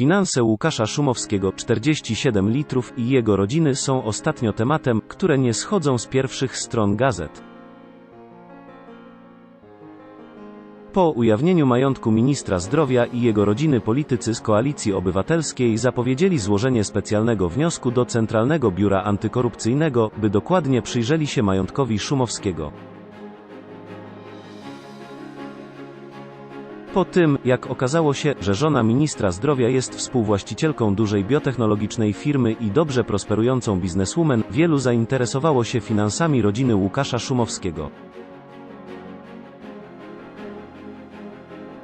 Finanse Łukasza Szumowskiego 47 litrów i jego rodziny są ostatnio tematem, które nie schodzą z pierwszych stron gazet. Po ujawnieniu majątku ministra zdrowia i jego rodziny politycy z Koalicji Obywatelskiej zapowiedzieli złożenie specjalnego wniosku do Centralnego Biura Antykorupcyjnego, by dokładnie przyjrzeli się majątkowi Szumowskiego. Po tym, jak okazało się, że żona ministra zdrowia jest współwłaścicielką dużej biotechnologicznej firmy i dobrze prosperującą bizneswoman, wielu zainteresowało się finansami rodziny Łukasza Szumowskiego.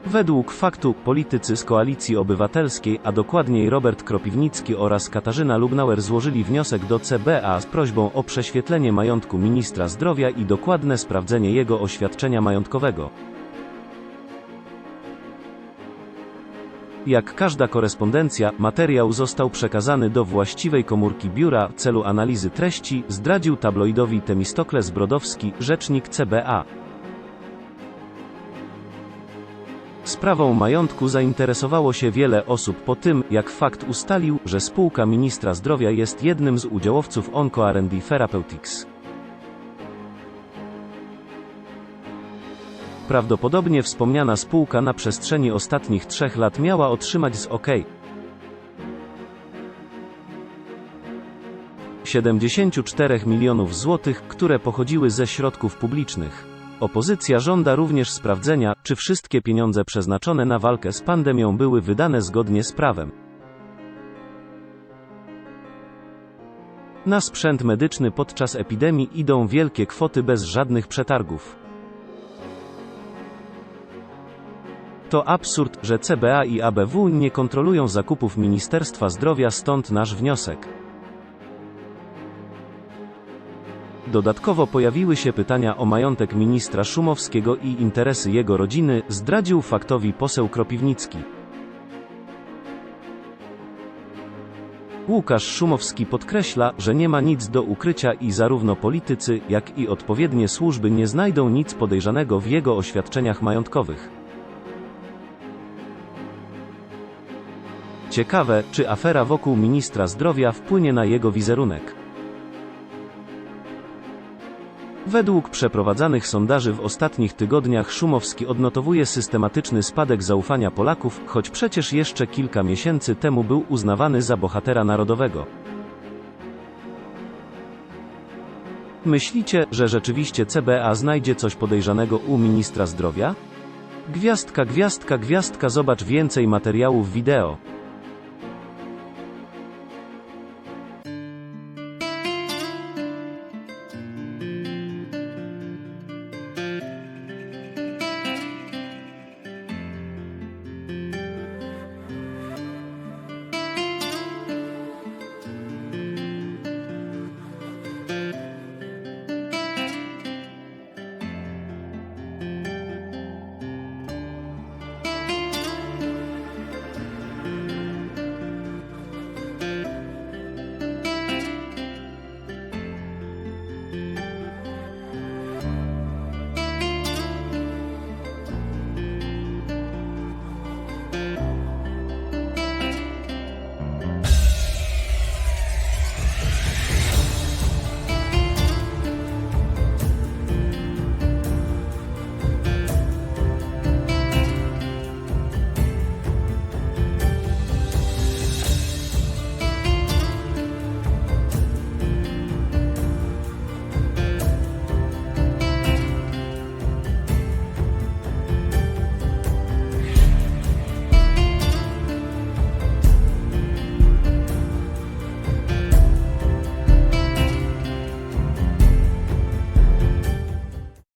Według faktu, politycy z Koalicji Obywatelskiej, a dokładniej Robert Kropiwnicki oraz Katarzyna Lubnauer złożyli wniosek do CBA z prośbą o prześwietlenie majątku ministra zdrowia i dokładne sprawdzenie jego oświadczenia majątkowego. Jak każda korespondencja, materiał został przekazany do właściwej komórki biura w celu analizy treści, zdradził tabloidowi Temistokles Brodowski, rzecznik CBA. Sprawą majątku zainteresowało się wiele osób po tym, jak fakt ustalił, że spółka ministra zdrowia jest jednym z udziałowców Onco Therapeutics. Prawdopodobnie wspomniana spółka na przestrzeni ostatnich trzech lat miała otrzymać z OK 74 milionów złotych, które pochodziły ze środków publicznych. Opozycja żąda również sprawdzenia, czy wszystkie pieniądze przeznaczone na walkę z pandemią były wydane zgodnie z prawem. Na sprzęt medyczny podczas epidemii idą wielkie kwoty bez żadnych przetargów. To absurd, że CBA i ABW nie kontrolują zakupów Ministerstwa Zdrowia, stąd nasz wniosek. Dodatkowo pojawiły się pytania o majątek ministra Szumowskiego i interesy jego rodziny, zdradził faktowi poseł Kropiwnicki. Łukasz Szumowski podkreśla, że nie ma nic do ukrycia i zarówno politycy, jak i odpowiednie służby nie znajdą nic podejrzanego w jego oświadczeniach majątkowych. Ciekawe, czy afera wokół ministra zdrowia wpłynie na jego wizerunek. Według przeprowadzanych sondaży w ostatnich tygodniach Szumowski odnotowuje systematyczny spadek zaufania Polaków, choć przecież jeszcze kilka miesięcy temu był uznawany za bohatera narodowego. Myślicie, że rzeczywiście CBA znajdzie coś podejrzanego u ministra zdrowia? Gwiazdka, gwiazdka, gwiazdka, zobacz więcej materiałów wideo.